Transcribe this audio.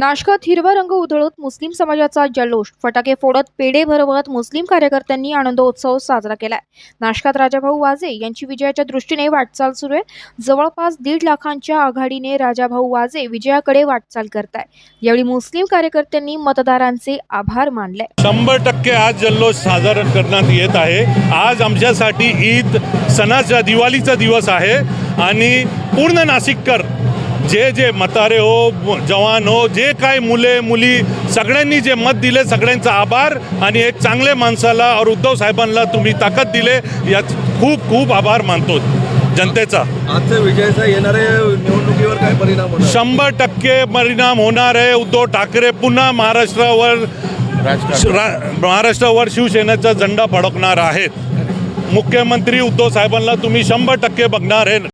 नाशकात हिरवा रंग उधळत मुस्लिम समाजाचा जल्लोष. फटाके फोडत पेढे भरवत मुस्लिम कार्यकर्त्यांनी आनंदोत्सव साजरा केलाय. नाशकात राजाभाऊ वाजे यांची विजयाच्या दृष्टीने वाटचाल सुरू आहे. जवळपास दीड लाखांच्या आघाडीने राजाभाऊ वाजे विजयाकडे वाटचाल करताय. यावेळी मुस्लिम कार्यकर्त्यांनी मतदारांचे आभार मानले. शंभर टक्के आज जल्लोष साजरा करण्यात येत आहे. आज आमच्यासाठी ईद सणाचा दिवाळीचा दिवस आहे. आणि पूर्ण नाशिककर जे जे म्हातारे हो जवान हो जे काय मुले मुली सगळ्यांनी जे मत दिले सगळ्यांचा आभार आणि एक चांगले माणसाला और उद्धव साहेबांना तुम्ही ताकद दिले यात खूप खूप आभार मानतो जनतेचा. आजच्या विजयाचा येणाऱ्या निवडणुकीवर काय परिणाम शंभर टक्के परिणाम होणार आहे. उद्धव ठाकरे पुन्हा महाराष्ट्रावर रा- महाराष्ट्रावर शिवसेनेचा झेंडा फडकणार आहेत. मुख्यमंत्री उद्धव साहेबांना तुम्ही शंभर टक्के बघणार आहे